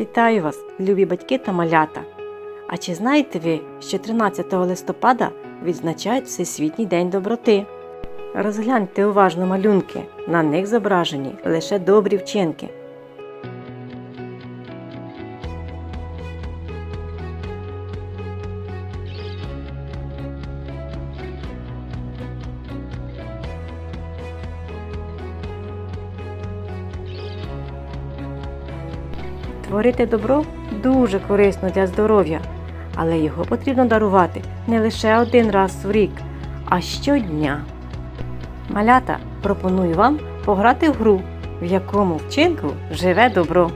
Вітаю вас, любі батьки та малята! А чи знаєте ви, що 13 листопада відзначають Всесвітній день доброти? Розгляньте уважно малюнки, на них зображені лише добрі вчинки. Творити добро дуже корисно для здоров'я, але його потрібно дарувати не лише один раз в рік, а щодня. Малята пропоную вам пограти в гру, в якому вчинку живе добро.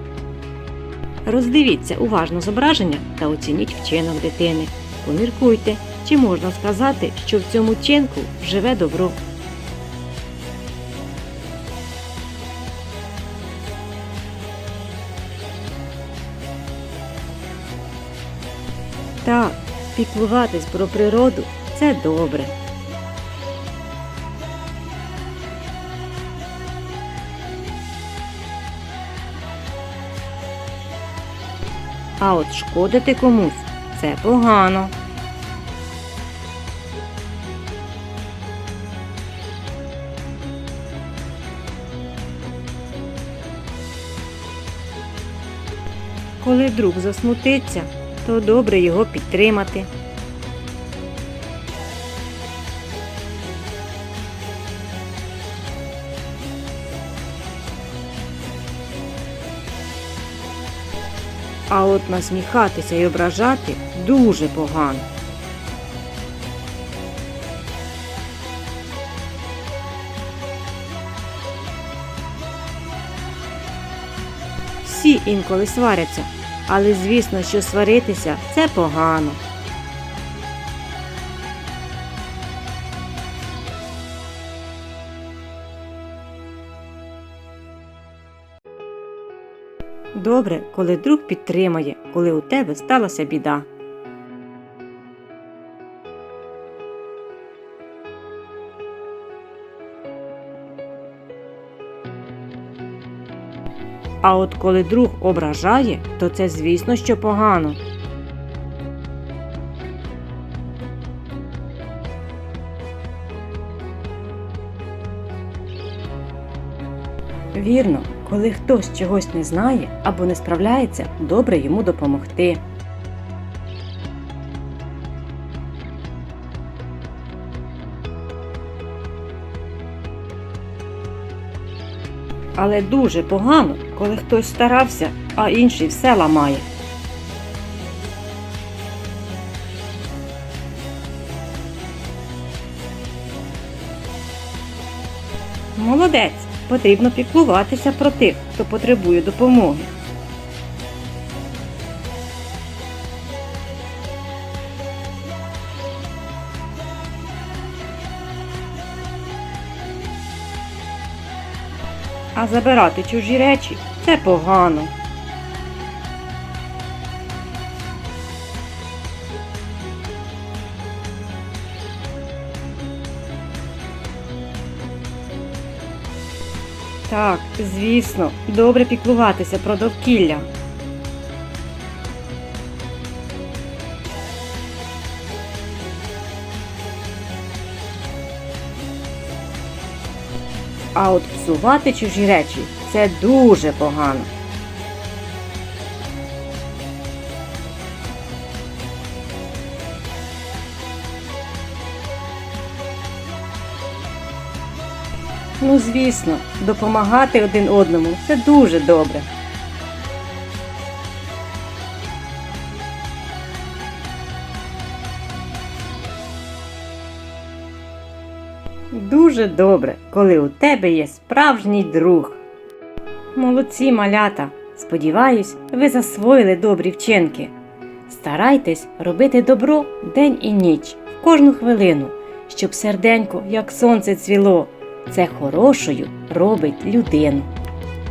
Роздивіться уважно зображення та оцініть вчинок дитини. Поміркуйте, чи можна сказати, що в цьому вчинку живе добро. Так, піклуватись про природу це добре. А от шкодити комусь це погано. Коли друг засмутиться, то добре його підтримати. А от насміхатися і ображати дуже погано. Всі інколи сваряться, але звісно, що сваритися це погано. Добре, коли друг підтримує, коли у тебе сталася біда. А от коли друг ображає, то це звісно, що погано. Вірно, коли хтось чогось не знає або не справляється, добре йому допомогти. Але дуже погано, коли хтось старався, а інший все ламає. Молодець! Потрібно піклуватися про тих, хто потребує допомоги. А забирати чужі речі це погано. Так, звісно, добре піклуватися про довкілля. А от псувати чужі речі це дуже погано. Ну, звісно, допомагати один одному це дуже добре. Дуже добре, коли у тебе є справжній друг. Молодці малята! Сподіваюсь, ви засвоїли добрі вчинки. Старайтесь робити добро день і ніч, в кожну хвилину, щоб серденько, як сонце цвіло. Це хорошою робить людину.